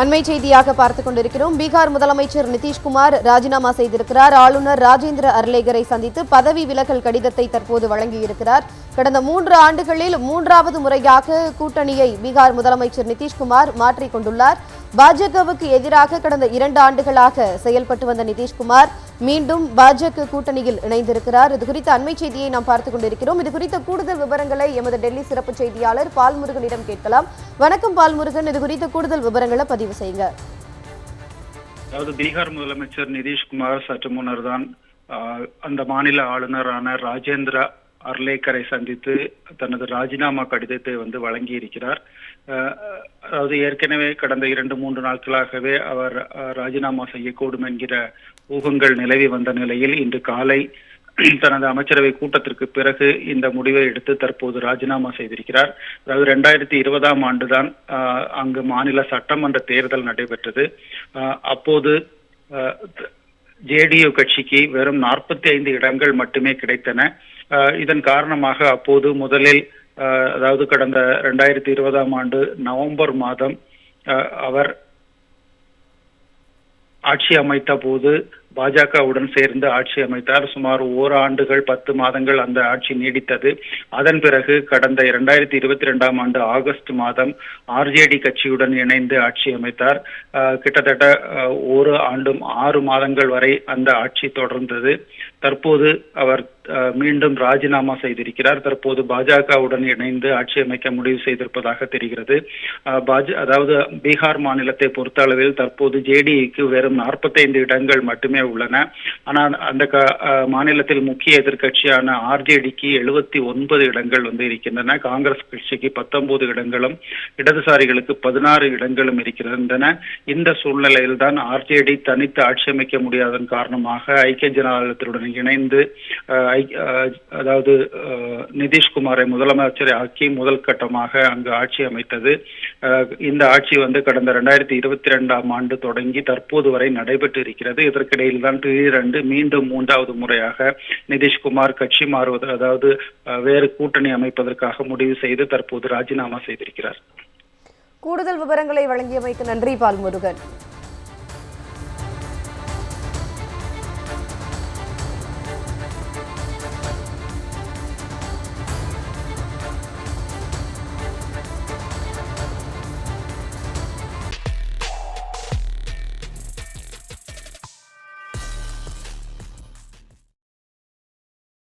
அண்மை செய்தியாக பார்த்துக் கொண்டிருக்கிறோம். பீகார் முதலமைச்சர் நிதிஷ்குமார் ராஜினாமா செய்திருக்கிறார். ஆளுநர் ராஜேந்திர அர்லேகரை சந்தித்து பதவி விலகல் கடிதத்தை தற்போது வழங்கியிருக்கிறார். கடந்த மூன்று ஆண்டுகளில் மூன்றாவது முறையாக கூட்டணியை பீகார் முதலமைச்சர் நிதிஷ்குமார் மாற்றிக் கொண்டுள்ளார். பாஜகவுக்கு எதிராக கடந்த இரண்டு ஆண்டுகளாக செயல்பட்டு வந்த நிதிஷ்குமார் மீண்டும் பாஜக கூட்டணியில் இணைந்திருக்கிறார். இது குறித்த அண்மை செய்தியை நாம் பார்த்துக் கொண்டிருக்கிறோம். இது குறித்த கூடுதல் விவரங்களை எமது டெல்லி சிறப்பு செய்தியாளர் பால்முருகனிடம் கேட்கலாம். வணக்கம் பால்முருகன். இது குறித்த கூடுதல் விவரங்களை பதிவு செய்யுங்க. அதாவது பீகார் முதலமைச்சர் நிதிஷ்குமார் சற்று முன்னர் தான் அந்த மாநில ஆளுநரான ராஜேந்திர அர்லேக்கரை சந்தித்து தனது ராஜினாமா கடிதத்தை வந்து வழங்கி இருக்கிறார் அதாவது ஏற்கனவே கடந்த இரண்டு மூன்று நாட்களாகவே அவர் ராஜினாமா செய்யக்கூடும் என்கிற ஊகங்கள் நிலவி வந்த நிலையில் இன்று காலை தனது அமைச்சரவை கூட்டத்திற்கு பிறகு இந்த முடிவை எடுத்து தற்போது ராஜினாமா செய்திருக்கிறார். அதாவது ரெண்டாயிரத்தி இருபதாம் ஆண்டுதான் அங்கு மாநில சட்டமன்ற தேர்தல் நடைபெற்றது. அப்போது ஜேடியு கட்சிக்கு வெறும் நாற்பத்தி ஐந்து இடங்கள் மட்டுமே கிடைத்தன. இதன் காரணமாக அப்போது முதலில் அதாவது கடந்த ரெண்டாயிரத்தி இருபதாம் ஆண்டு நவம்பர் மாதம் அவர் ஆட்சி அமைத்த போது பாஜகவுடன் சேர்ந்து ஆட்சி அமைத்தார் சுமார் ஓராண்டுகள் பத்து மாதங்கள் அந்த ஆட்சி நீடித்தது. அதன் பிறகு கடந்த இரண்டாயிரத்தி இருபத்தி ரெண்டாம் ஆண்டு ஆகஸ்ட் மாதம் ஆர்ஜேடி கட்சியுடன் இணைந்து ஆட்சி அமைத்தார். கிட்டத்தட்ட ஒரு ஆண்டும் ஆறு மாதங்கள் வரை அந்த ஆட்சி தொடர்ந்தது. தற்போது அவர் மீண்டும் ராஜினாமா செய்திருக்கிறார். தற்போது பாஜகவுடன் இணைந்து ஆட்சி அமைக்க முடிவு செய்திருப்பதாக தெரிகிறது. பாஜ அதாவது பீகார் மாநிலத்தை பொறுத்த அளவில் தற்போது ஜேடிக்கு வெறும் நாற்பத்தைந்து இடங்கள் மட்டுமே உள்ளன. ஆனால் அந்த க- மாநிலத்தில் முக்கிய எதிர்கட்சியான ஆர்ஜேடிக்கு எழுபத்தி ஒன்பது இடங்கள் வந்து இருக்கின்றன. காங்கிரஸ் கட்சிக்கு பத்தொன்பது இடங்களும் இடதுசாரிகளுக்கு பதினாறு இடங்களும் இருக்கின்றன. இந்த சூழ்நிலையில் தான் ஆர்ஜேடி தனித்து ஆட்சி அமைக்க முடியாதன் காரணமாக ஐக்கிய ஜனதாதளத்துடன் இணைந்து அதாவது நிதிஷ்குமாரை முதலமைச்சரை ஆக்கி முதல் கட்டமாக அங்கு ஆட்சி அமைத்தது. இந்த ஆட்சி வந்து கடந்த ரெண்டாயிரத்தி இருபத்தி ரெண்டாம் ஆண்டு தொடங்கி தற்போது வரை நடைபெற்று இருக்கிறது. இதற்கிடையில் தான் திடீரென்று மீண்டும் மூன்றாவது முறையாக நிதிஷ்குமார் கட்சி மாறுவது அதாவது வேறு கூட்டணி அமைப்பதற்காக முடிவு செய்து தற்போது ராஜினாமா செய்திருக்கிறார். கூடுதல் விவரங்களை வழங்கியமைக்கு நன்றி பால்முருகன்.